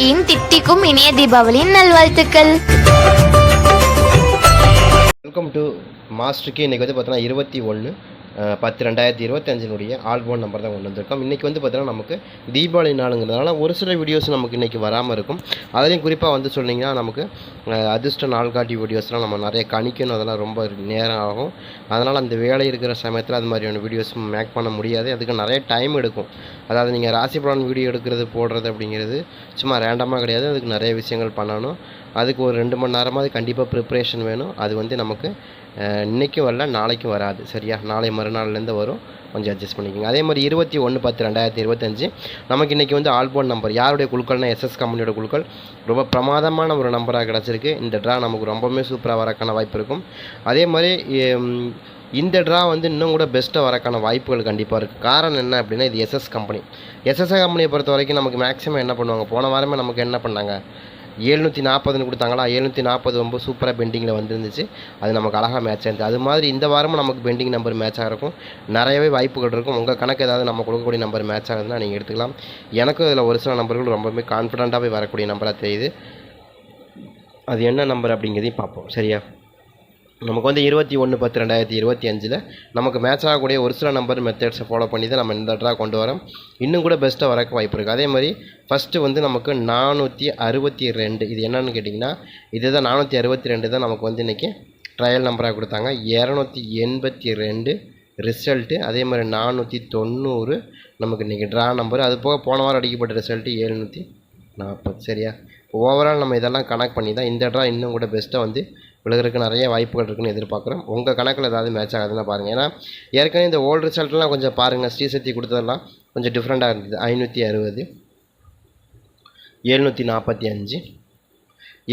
ராக்கியின் தித்திக்கும் இனிய தீபாவளியின் நல்வாழ்த்துக்கள். வெல்கம் டு மாஸ்டருக்கு இன்றைக்கி வந்து பார்த்தோன்னா இருபத்தி ஒன்று பத்து ரெண்டாயிரத்தி இருபத்தஞ்சினுடைய ஆல்போன் நம்பர் தான் கொண்டு வந்திருக்கோம். இன்றைக்கி வந்து பார்த்தோன்னா நமக்கு தீபாவளி நாளுங்கிறதுனால ஒரு சில வீடியோஸ் நமக்கு இன்றைக்கி வராமல் இருக்கும். அதுலேயும் குறிப்பாக வந்து சொன்னிங்கன்னா நமக்கு அதிர்ஷ்ட நாள்காட்டி வீடியோஸ்லாம் நம்ம நிறைய கணிக்கணும். அதெல்லாம் ரொம்ப நேரம் ஆகும். அதனால் அந்த வேலை இருக்கிற சமயத்தில் அது மாதிரியான வீடியோஸ் மேக் பண்ண முடியாது. அதுக்கு நிறைய டைம் எடுக்கும். அதாவது நீங்கள் ராசி பலன் வீடியோ எடுக்கிறது போடுறது அப்படிங்கிறது சும்மா ரேண்டமாக கிடையாது. அதுக்கு நிறைய விஷயங்கள் பண்ணணும். அதுக்கு ஒரு ரெண்டு மணி நேரமாவது கண்டிப்பாக ப்ரிப்ரேஷன் வேணும். அது வந்து நமக்கு இன்றைக்கும் வரல நாளைக்கும் வராது. சரியா? நாளை மறுநாள்லேருந்து வரும். கொஞ்சம் அட்ஜஸ்ட் பண்ணிக்கோங்க. அதே மாதிரி இருபத்தி ஒன்று பத்து ரெண்டாயிரத்தி இருபத்தஞ்சு. நமக்கு இன்றைக்கி வந்து ஆல்போன் நம்பர். யாருடைய குழுக்கள்னா எஸ்எஸ் கம்பெனியோட குழுக்கள்? ரொம்ப பிரமாதமான ஒரு நம்பராக கிடச்சிருக்கு. இந்த ட்ரா நமக்கு ரொம்பவுமே சூப்பராக வரக்கான வாய்ப்பு இருக்கும். அதே மாதிரி இந்த ட்ரா வந்து இன்னும் கூட பெஸ்ட்டாக வரக்கான வாய்ப்புகள் கண்டிப்பாக இருக்குது காரணம் என்ன அப்படின்னா இது எஸ்எஸ் கம்பெனி. எஸ்எஸ் கம்பெனியை பொறுத்த வரைக்கும் நமக்கு மேக்ஸிமம் என்ன பண்ணுவாங்க? போன வாரமே நமக்கு என்ன பண்ணாங்க? ஏழ்நூற்றி நாற்பதுன்னு கொடுத்தாங்களா? ஏழுநூற்றி நாற்பது ரொம்ப சூப்பராக பெண்டிங்கில் வந்துருந்துச்சு. அது நமக்கு அழகாக மேட்ச் ஆயிருந்துச்சு அது மாதிரி இந்த வாரமும் நமக்கு பெண்டிங் நம்பர் மேட்சாக இருக்கும் நிறையவே வாய்ப்புகள் இருக்கும். உங்கள் கணக்கு ஏதாவது நம்ம கொடுக்கக்கூடிய நம்பர் மேட்ச் ஆகுதுன்னா நீங்கள் எடுத்துக்கலாம். எனக்கும் இதில் ஒரு சில நம்பர்கள் ரொம்பவுமே கான்ஃபிடண்ட்டாகவே வரக்கூடிய நம்பராக தெரியுது. அது என்ன நம்பர் அப்படிங்கிறதையும் பார்ப்போம். சரியா? நமக்கு வந்து இருபத்தி ஒன்று பத்து ரெண்டாயிரத்தி இருபத்தி அஞ்சில் நமக்கு மேட்ச் ஆகக்கூடிய ஒரு சில நம்பர் மெத்தட்ஸை ஃபாலோ பண்ணி தான் நம்ம இந்த ட்ரா கொண்டு வரோம். இன்னும் கூட பெஸ்ட்டாக வரக்கு வாய்ப்பு இருக்குது அதே மாதிரி ஃபஸ்ட்டு வந்து நமக்கு நானூற்றி அறுபத்தி ரெண்டு. இது என்னென்னு கேட்டிங்கன்னா இதுதான் நானூற்றி அறுபத்தி ரெண்டு தான் நமக்கு வந்து இன்றைக்கி ட்ரையல் நம்பராக கொடுத்தாங்க. இரநூத்தி எண்பத்தி ரெண்டு ரிசல்ட்டு அதே மாதிரி நானூற்றி தொண்ணூறு நமக்கு இன்றைக்கி ட்ரா நம்பர் அது போக போன வாரம் அடிக்கப்பட்ட ரிசல்ட்டு ஏழ்நூற்றி நாற்பது. சரியா? ஓவரால் நம்ம இதெல்லாம் கனெக்ட் பண்ணி தான் இந்த ட்ரா இன்னும் கூட பெஸ்ட்டாக வந்து விழுகிறதுக்கு நிறைய வாய்ப்புகள் இருக்குன்னு எதிர்பார்க்குறோம். உங்கள் கணக்கில் ஏதாவது மேட்ச் ஆகுதுன்னா பாருங்கள் ஏன்னா ஏற்கனவே இந்த ஓல்டு ரிசல்ட்லாம் கொஞ்சம் பாருங்கள் ஸ்ரீசக்தி கொடுத்ததெல்லாம் கொஞ்சம் டிஃப்ரெண்ட்டாக இருந்தது. ஐநூற்றி அறுபது எழுநூற்றி நாற்பத்தி அஞ்சு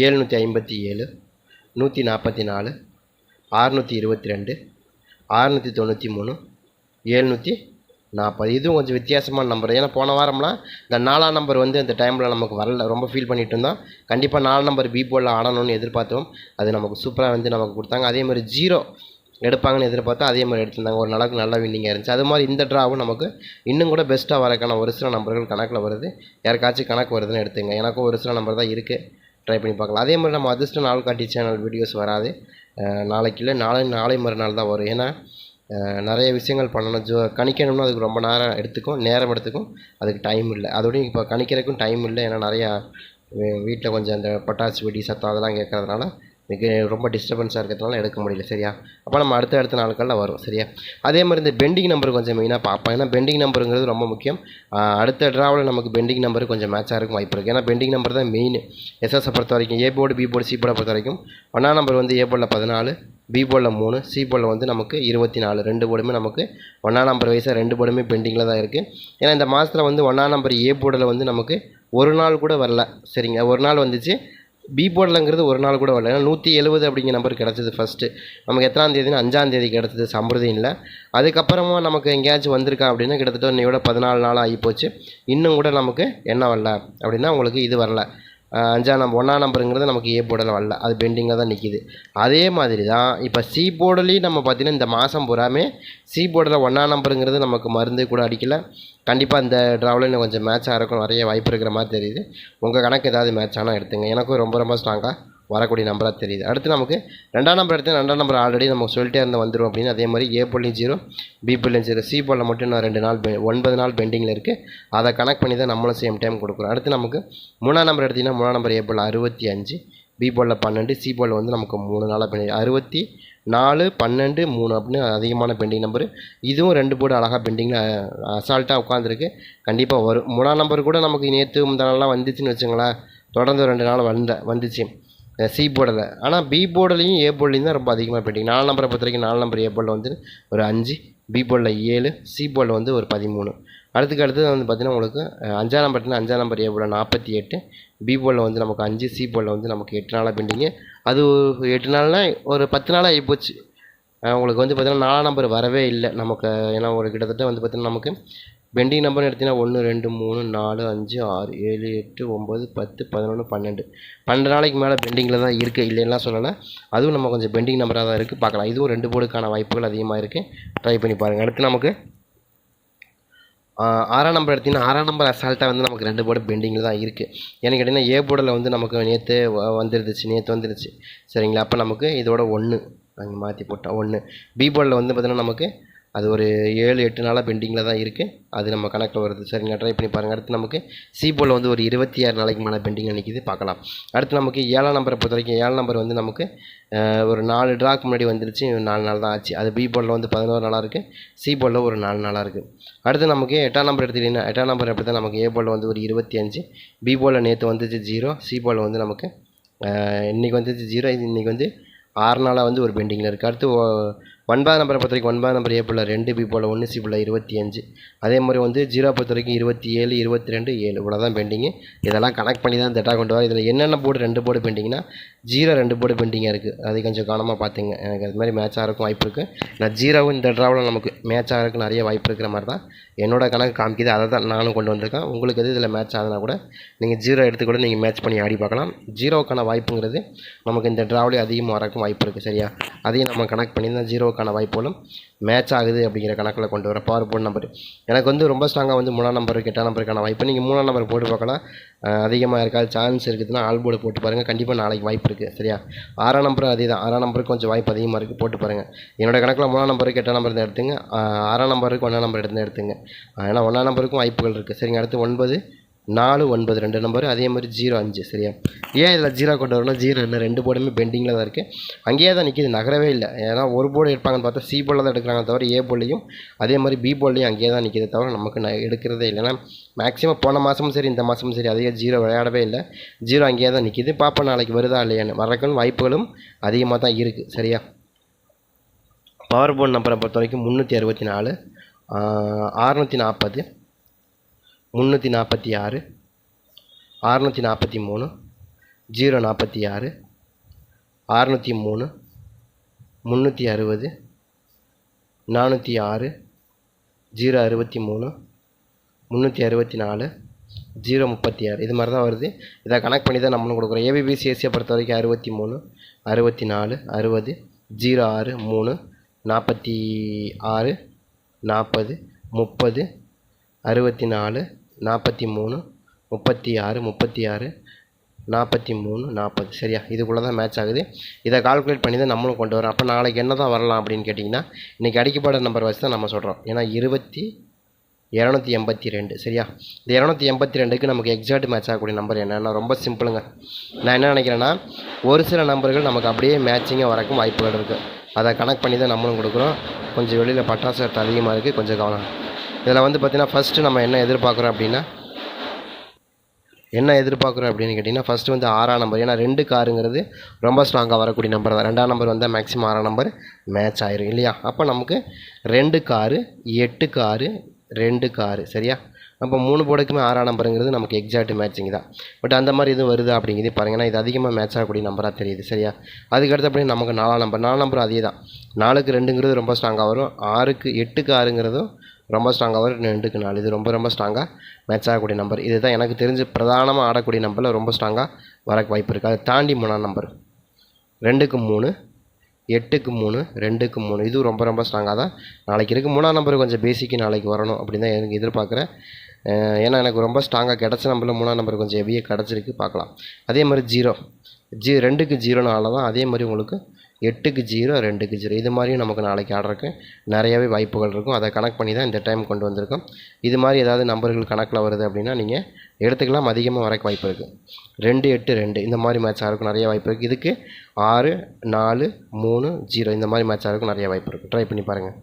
ஏழ்நூற்றி ஐம்பத்தி ஏழு நூற்றி நாற்பத்தி நாலு ஆறுநூற்றி இருபத்தி ரெண்டு ஆறுநூற்றி தொண்ணூற்றி மூணு ஏழ்நூற்றி நாற்பது இதுவும் கொஞ்சம் வித்தியாசமான நம்பர் ஏன்னா போன வாரம்லாம் இந்த நாலாம் நம்பர் வந்து அந்த டைமில் நமக்கு வரல. ரொம்ப ஃபீல் பண்ணிட்டு இருந்தோம். கண்டிப்பாக நாலு நம்பர் பி ஆடணும்னு எதிர்பார்த்தோம். அது நமக்கு சூப்பராக வந்து நமக்கு கொடுத்தாங்க. அதே மாதிரி ஜீரோ எடுப்பாங்கன்னு எதிர்பார்த்தா அதே மாதிரி எடுத்திருந்தாங்க. ஒரு நாளுக்கு நல்ல வின்னிங்காக இருந்துச்சு. அது மாதிரி இந்த ட்ராவும் நமக்கு இன்னும் கூட பெஸ்ட்டாக வரக்கான ஒரு சில நம்பர்கள் கணக்கில் வருது. யாருக்காச்சும் கணக்கு வருதுன்னு எடுத்துங்க. எனக்கும் ஒரு சில நம்பர் தான் இருக்குது ட்ரை பண்ணி பார்க்கலாம். அதே மாதிரி நம்ம அதிர்ஷ்ட நாள் காட்டி சேனல் வீடியோஸ் வராது நாளைக்கு இல்லை நாளை நாளை மறுநாள் தான் வரும். ஏன்னா நிறைய விஷயங்கள் பண்ணணும். ஜோ கணிக்கணும்னா அதுக்கு ரொம்ப நேரம் எடுத்துக்கும் நேரம் எடுத்துக்கும். அதுக்கு டைம் இல்லை. அதோடய இப்போ கணிக்கிறதுக்கும் டைம் இல்லை. ஏன்னா நிறையா வீட்டில் கொஞ்சம் அந்த பட்டாசு வெடி சத்தம் அதெல்லாம் கேட்கறதுனால மிக ரொம்ப டிஸ்டர்பன்ஸாக இருக்கிறதுனால எடுக்க முடியல. சரியா? அப்போ நம்ம அடுத்த அடுத்த நாட்களில் வரும் சரியா? அதே மாதிரி இந்த பெண்டிங் நம்பர் கொஞ்சம் மெயினாக பார்ப்போம். ஏன்னா பெண்டிங் நம்பருங்கிறது ரொம்ப முக்கியம். அடுத்த ட்ராவில் நமக்கு பெண்டிங் நம்பர் கொஞ்சம் மேட்சாக இருக்கும் வாய்ப்பு இருக்குது ஏன்னா பெண்டிங் நம்பர் தான் மெயின் எஸ்எஸ்ஸை பொறுத்த வரைக்கும் A board B board C போர்டை பொறுத்த வரைக்கும் ஒன்றா நம்பர் வந்து ஏ போர்டில் பதினாலு பி போர்டில் மூணு சி போர்டில் வந்து நமக்கு இருபத்தி நாலு ரெண்டு போர்டுமே நமக்கு ஒன்றாம் நம்பர் வயசாக ரெண்டு போர்டுமே பெண்டிங்கில் தான் இருக்குது ஏன்னா இந்த மாதத்தில் வந்து ஒன்றாம் நம்பர் ஏ போர்டில் வந்து நமக்கு ஒரு நாள் கூட வரல. சரிங்க? ஒரு நாள் வந்துச்சு. பி போர்டில்ங்கிறது ஒரு நாள் கூட வரல. ஏன்னா நூற்றி எழுபது அப்படிங்கிற நம்பர் கிடச்சிது ஃபஸ்ட்டு நமக்கு எத்தனாம் தேதினா அஞ்சாம் தேதி கிடச்சிது சம்பிரதியில் அதுக்கப்புறமா நமக்கு எங்கேயாச்சும் வந்திருக்கா அப்படின்னா கிட்டத்தட்ட இன்னையோட பதினாலு நாள் ஆகி போச்சு இன்னும் கூட நமக்கு என்ன வரல அப்படின்னா உங்களுக்கு இது வரல. அஞ்சாம் நம்பர் ஒன்றாம் நம்பருங்கிறது நமக்கு ஏ போர்டில் வரல. அது பெண்டிங்காக தான் நிற்கிது அதே மாதிரி தான் இப்போ சி போர்டுலேயும் நம்ம பார்த்தீங்கன்னா இந்த மாதம் பூராமே சி போர்டில் ஒன்றாம் நம்பருங்கிறது நமக்கு மருந்து கூட அடிக்கலை. கண்டிப்பாக இந்த ட்ராவில் இன்னும் கொஞ்சம் மேட்ச் ஆகிறக்கும் நிறைய வாய்ப்பு இருக்கிற மாதிரி தெரியுது. உங்கள் கணக்கு ஏதாவது மேட்ச் ஆனால் எடுத்துங்க. எனக்கும் ரொம்ப ரொம்ப ஸ்ட்ராங்காக வரக்கூடிய நம்பராக தெரியுது. அடுத்து நமக்கு ரெண்டாம் நம்பர் எடுத்து ரெண்டாம் நம்பர் ஆல்ரெடி நம்ம சொல்லிட்டே இருந்தால் வந்துடும் அப்படின்னு அதே மாதிரி ஏ புள்ளி ஜீரோ பி புள்ளி ஜீரோ சி போல மட்டும் நான் ரெண்டு நாள் பெ- ஒன்பது நாள் பெண்டிங்கில் இருக்குது அதை கனெக்ட் பண்ணி தான் நம்மளும் சேம் டைம் கொடுக்குறோம். அடுத்து நமக்கு மூணாம் நம்பர் எடுத்திங்கன்னா மூணாம் நம்பர் ஏ போல் அறுபத்தி அஞ்சு பி போலில் பன்னெண்டு சி போலில் வந்து நமக்கு மூணு நாளாக பெண்டிங் அறுபத்தி நாலு பன்னெண்டு மூணு அப்படின்னு அதிகமான பெண்டிங் நம்பர் இதுவும் ரெண்டு போர்டு அழகாக பெண்டிங்கில் அசால்ட்டாக உட்காந்துருக்கு கண்டிப்பாக வரும். மூணாம் நம்பர் கூட நமக்கு நேற்று முந்தானெல்லாம் வந்துச்சுன்னு வச்சுங்களேன் தொடர்ந்து ரெண்டு நாள் வந்த வந்துச்சு. சி போர்டில் ஆனால் பி போர்டுலையும் ஏ போர்ட்லையும் தான் ரொம்ப அதிகமாக பெயிண்டிங் நாலு நம்பரை பொறுத்த வரைக்கும் நாலு நம்பர் ஏ போர்டில் வந்து ஒரு அஞ்சு பி போர்டில் ஏழு சி போர்டில் வந்து ஒரு பதிமூணு. அடுத்துக்கு அடுத்தது வந்து பார்த்திங்கன்னா உங்களுக்கு அஞ்சாம் நம்பர் அஞ்சாம் நம்பர் ஏ போர்டில் நாற்பத்தி எட்டு பி போர்டில் வந்து நமக்கு அஞ்சு சி போர்டில் வந்து நமக்கு எட்டு நாளாக பெண்டிங்கு அது ஒரு எட்டு நாள்னா ஒரு பத்து நாளாக ஆகிப்போச்சு உங்களுக்கு வந்து பார்த்திங்கன்னா நாலாம் நம்பர் வரவே இல்லை. நமக்கு ஏன்னா ஒரு கிட்டத்தட்ட வந்து பார்த்திங்கன்னா நமக்கு பெண்டிங் நம்பர்னு எடுத்தீங்கன்னா ஒன்று ரெண்டு மூணு நாலு அஞ்சு ஆறு ஏழு எட்டு ஒம்பது பத்து பதினொன்று பன்னெண்டு. பன்னெண்டு நாளைக்கு மேலே பெண்டிங்கில் தான் இருக்குது இல்லைன்னா சொல்லலை. அதுவும் நம்ம கொஞ்சம் பெண்டிங் நம்பராக தான் இருக்குது பார்க்கலாம். இதுவும் ரெண்டு போர்டுக்கான வாய்ப்புகள் அதிகமாக இருக்குது ட்ரை பண்ணி பாருங்கள் அடுத்து நமக்கு ஆறாம் நம்பர் எடுத்திங்கன்னா ஆறாம் நம்பர் அசால்ட்டாக வந்து நமக்கு ரெண்டு போர்டு பெண்டிங்கில் தான் இருக்குது ஏன்னு கேட்டிங்கன்னா ஏ போர்டில் வந்து நமக்கு நேற்று வந்துருந்துச்சு நேற்று வந்துருச்சு சரிங்களா? அப்போ நமக்கு இதோட ஒன்று நாங்கள் மாற்றி போட்டோம் ஒன்று பி போர்டில் வந்து பார்த்திங்கன்னா நமக்கு அது ஒரு ஏழு எட்டு நாளாக பெண்டிங்கில் தான் இருக்குது அது நம்ம கணக்கில் வருது. சரிங்களா ட்ரை பண்ணி பாருங்கள் அடுத்து நமக்கு சி வந்து ஒரு இருபத்தி ஆறு நாளைக்கு மேலே பெண்டிங்கில் நிற்கிது பார்க்கலாம். அடுத்து நமக்கு ஏழாம் நம்பரை பொறுத்த வரைக்கும் ஏழாம் நம்பர் வந்து நமக்கு ஒரு நாலு ட்ராக்கு முன்னாடி வந்துருச்சு. நாலு நாள் தான் ஆச்சு. அது பி போலில் வந்து பதினோரு நாளாக இருக்குது சி போலில் ஒரு நாலு நாளாக இருக்குது அடுத்து நமக்கு எட்டாம் நம்பர் எடுத்துக்கிட்டிங்கன்னா எட்டாம் நம்பர் அப்படி தான் நமக்கு ஏ போலில் வந்து ஒரு இருபத்தி அஞ்சு பி போலில் நேற்று வந்துச்சு ஜீரோ சி போலில் வந்து நமக்கு இன்றைக்கி வந்துச்சு ஜீரோ இன்றைக்கி இன்னைக்கு வந்து ஆறு நாளாக வந்து ஒரு பெண்டிங்கில் இருக்குது அடுத்து ஒன்பதாம் நம்பரை பொறுத்த வரைக்கும் ஒன்பதாம் நம்பர் ஏ ரெண்டு பி போல் ஒன்று சி போல் இருபத்தி அஞ்சு. அதே மாதிரி வந்து ஜீரோ பொறுத்த வரைக்கும் இருபத்தி ஏழு இருபத்தி ரெண்டு ஏழு. இவ்வளோ தான் பெண்டிங்கு இதெல்லாம் கனெக்ட் பண்ணி தான் தெட்டாக கொண்டு வர இதில் என்னென்ன போர்டு ரெண்டு போர்டு பெண்டிங்கன்னா ஜீரோ ரெண்டு போர்டு பெண்டிங்காக இருக்குது அது கொஞ்சம் கவனமாக பார்த்துங்க எனக்கு அது மாதிரி மேட்ச் ஆகிறக்கும் வாய்ப்பு இருக்குது நான் ஜீரோவும் இந்த ட்ராவில் நமக்கு மேட்ச் ஆகிறதுக்கு நிறைய வாய்ப்பு இருக்கிற மாதிரி தான் என்னோட கணக்கு காமிக்குது. அதை தான் நானும் கொண்டு வந்திருக்கேன். உங்களுக்கு எது இதில் மேட்ச் ஆகுதுன்னா கூட நீங்கள் ஜீரோ எடுத்து கூட நீங்கள் மேட்ச் பண்ணி ஆடி பார்க்கலாம். ஜீரோக்கான வாய்ப்புங்கிறது நமக்கு இந்த ட்ராவிலே அதிகமாக வரக்கும் வாய்ப்பு இருக்குது சரியா? அதையும் நம்ம கனெக்ட் பண்ணி தான் ஜீரோ ஜீரோக்கான வாய்ப்புகளும் மேட்ச் ஆகுது அப்படிங்கிற கணக்கில் கொண்டு வர பவர் போன் நம்பர் எனக்கு வந்து ரொம்ப ஸ்ட்ராங்காக வந்து மூணாம் நம்பருக்கு எட்டாம் நம்பருக்கான வாய்ப்பு. நீங்கள் மூணாம் நம்பர் போட்டு பார்க்கலாம். அதிகமாக இருக்காது சான்ஸ் இருக்குதுன்னா ஆல் போர்டு போட்டு பாருங்கள் கண்டிப்பாக நாளைக்கு வாய்ப்பு இருக்குது சரியா? ஆறாம் நம்பரும் அதே தான் ஆறாம் நம்பருக்கு கொஞ்சம் வாய்ப்பு அதிகமாக இருக்குது போட்டு பாருங்கள் என்னோட கணக்கில் மூணாம் நம்பருக்கு எட்டாம் நம்பர் தான் எடுத்துங்க. ஆறாம் நம்பருக்கு ஒன்றாம் நம்பர் எடுத்து எடுத்துங்க. ஏன்னா ஒன்றாம் நம்பருக்கும் வாய்ப்புகள் இருக்குது சரிங்க. அடுத்து ஒன்பது. நாலு ஒன்பது ரெண்டு நம்பர் அதே மாதிரி ஜீரோ அஞ்சு சரியா? ஏன் இதில் ஜீரோ கொண்டு வரணும் ஜீரோ இல்லை ரெண்டு போர்டுமே பெண்டிங்கில் தான் இருக்குது அங்கேயே தான் நிற்கிது நகரவே இல்லை. ஏன்னா ஒரு போர்டு எடுப்பாங்கன்னு பார்த்தா சி போர்டில் தான் எடுக்கிறாங்க தவிர ஏ போர்டையும் அதே மாதிரி பி போர்டையும் அங்கேயே தான் நிற்கிது தவிர நமக்கு நான் எடுக்கிறதே இல்லை. ஏன்னா மேக்ஸிமம் போன மாதமும் சரி இந்த மாதமும் சரி அதிக ஜீரோ விளையாடவே இல்லை. ஜீரோ அங்கேயே தான் நிற்கிது பார்ப்போம் நாளைக்கு வருதா இல்லையான்னு வரக்கும் வாய்ப்புகளும் அதிகமாக தான் இருக்குது சரியா? பவர் போர்டு நம்பரை பொறுத்த வரைக்கும் முந்நூற்றி அறுபத்தி நாலு அறுநூற்றி நாற்பது முந்நூற்றி நாற்பத்தி ஆறு அறநூற்றி நாற்பத்தி மூணு ஜீரோ நாற்பத்தி ஆறு அறநூற்றி மூணு முந்நூற்றி அறுபது நானூற்றி ஆறு ஜீரோ அறுபத்தி மூணு முந்நூற்றி அறுபத்தி நாலு ஜீரோ முப்பத்தி ஆறு. இது மாதிரி தான் வருது. இதை கனெக்ட் பண்ணி தான் நம்மளும் கொடுக்குறோம். ஏபிபிசிஎஸ்சியை பொறுத்த வரைக்கும் அறுபத்தி மூணு அறுபத்தி நாலு அறுபது ஜீரோ ஆறு மூணு நாற்பத்தி ஆறு நாற்பது முப்பது அறுபத்தி நாலு நாற்பத்தி மூணு முப்பத்தி ஆறு முப்பத்தி ஆறு நாற்பத்தி மூணு நாற்பது சரியா? இதுக்குள்ளே தான் மேட்ச் ஆகுது. இதை கால்குலேட் பண்ணி தான் நம்மளும் கொண்டு வரோம் அப்போ நாளைக்கு என்ன தான் வரலாம் அப்படின்னு கேட்டிங்கன்னா இன்றைக்கி அடிக்கப்பட்ட நம்பர் வச்சு தான் நம்ம சொல்கிறோம் ஏன்னா இருபத்தி இரநூத்தி எண்பத்தி ரெண்டு சரியா? இந்த இரநூத்தி எண்பத்தி ரெண்டுக்கு நமக்கு எக்ஸாக்ட் மேட்ச் ஆகக்கூடிய நம்பர் என்னன்னா ரொம்ப சிம்பிளுங்க நான் என்ன நினைக்கிறேன்னா ஒரு சில நம்பர்கள் நமக்கு அப்படியே மேட்சிங்காக வரக்கும் வாய்ப்புகள் இருக்குது அதை கனெக்ட் பண்ணி தான் நம்மளும் கொடுக்குறோம். கொஞ்சம் வெளியில் பட்டாசு அதிகமாக இருக்குது கொஞ்சம் கவனம். இதில் வந்து பார்த்திங்கன்னா ஃபஸ்ட்டு நம்ம என்ன எதிர்பார்க்குறோம் அப்படின்னா என்ன எதிர்பார்க்குறோம் அப்படின்னு கேட்டிங்கன்னா ஃபஸ்ட்டு வந்து ஆறாம் நம்பர் ஏன்னா ரெண்டு காருங்கிறது ரொம்ப ஸ்ட்ராங்காக வரக்கூடிய நம்பர் தான். ரெண்டாம் நம்பர் வந்தால் மேக்ஸிமம் ஆறாம் நம்பர் மேட்ச் ஆயிரும் இல்லையா? அப்போ நமக்கு ரெண்டு காரு எட்டு காரு ரெண்டு காரு சரியா? அப்போ மூணு போர்டுக்குமே ஆறாம் நம்பருங்கிறது நமக்கு எக்ஸாக்ட் மேட்சிங் தான். பட் அந்த மாதிரி எதுவும் வருதா அப்படிங்கிறது பாருங்கன்னா இது அதிகமாக மேட்ச் ஆகக்கூடிய நம்பராக தெரியுது சரியா? அதுக்கு அடுத்தபடி நமக்கு நாலாம் நம்பர் நாலாம் நம்பர் அதே தான். நாலுக்கு ரெண்டுங்கிறது ரொம்ப ஸ்ட்ராங்காக வரும். ஆறுக்கு எட்டுக்கு ஆறுங்கிறதும் ரொம்ப ஸ்ட்ராங்காக வரும். ரெண்டுக்கு நாலு. இது ரொம்ப ரொம்ப ஸ்ட்ராங்காக மேட்ச் ஆகக்கூடிய நம்பர் இதுதான் எனக்கு தெரிஞ்சு பிரதானமாக ஆடக்கூடிய நம்பரில் ரொம்ப ஸ்ட்ராங்காக வரக்கு வாய்ப்பு இருக்குது அதை தாண்டி மூணாம் நம்பர் ரெண்டுக்கு மூணு எட்டுக்கு மூணு ரெண்டுக்கு மூணு. இதுவும் ரொம்ப ரொம்ப ஸ்ட்ராங்காக தான் நாளைக்கு இருக்குது மூணாம் நம்பர் கொஞ்சம் பேசிக்கு நாளைக்கு வரணும் அப்படின்னு தான் எனக்கு எதிர்பார்க்குறேன். ஏன்னா எனக்கு ரொம்ப ஸ்ட்ராங்காக கிடச்ச நம்பரில் மூணாம் நம்பர் கொஞ்சம் ஹெவியாக கிடச்சிருக்கு. பார்க்கலாம். அதே மாதிரி ஜீரோ ஜீ ரெண்டுக்கு ஜீரோனால தான் அதே மாதிரி உங்களுக்கு எட்டுக்கு ஜீரோ ரெண்டுக்கு ஜீரோ. இது மாதிரியும் நமக்கு நாளைக்கு ஆடுறதுக்கு நிறையவே வாய்ப்புகள் இருக்கும். அதை கனெக்ட் பண்ணி தான் இந்த டைம் கொண்டு வந்திருக்கோம். இது மாதிரி ஏதாவது நம்பர்கள் கணக்கில் வருது அப்படின்னா நீங்கள் எடுத்துக்கலாம். அதிகமாக வரக்கு வாய்ப்பு இருக்குது ரெண்டு எட்டு ரெண்டு. இந்த மாதிரி மேட்ச் இருக்கும் நிறைய வாய்ப்பு இருக்குது இதுக்கு ஆறு நாலு மூணு ஜீரோ. இந்த மாதிரி மேட்சாக இருக்கும் நிறைய வாய்ப்பு இருக்குது ட்ரை பண்ணி பாருங்கள்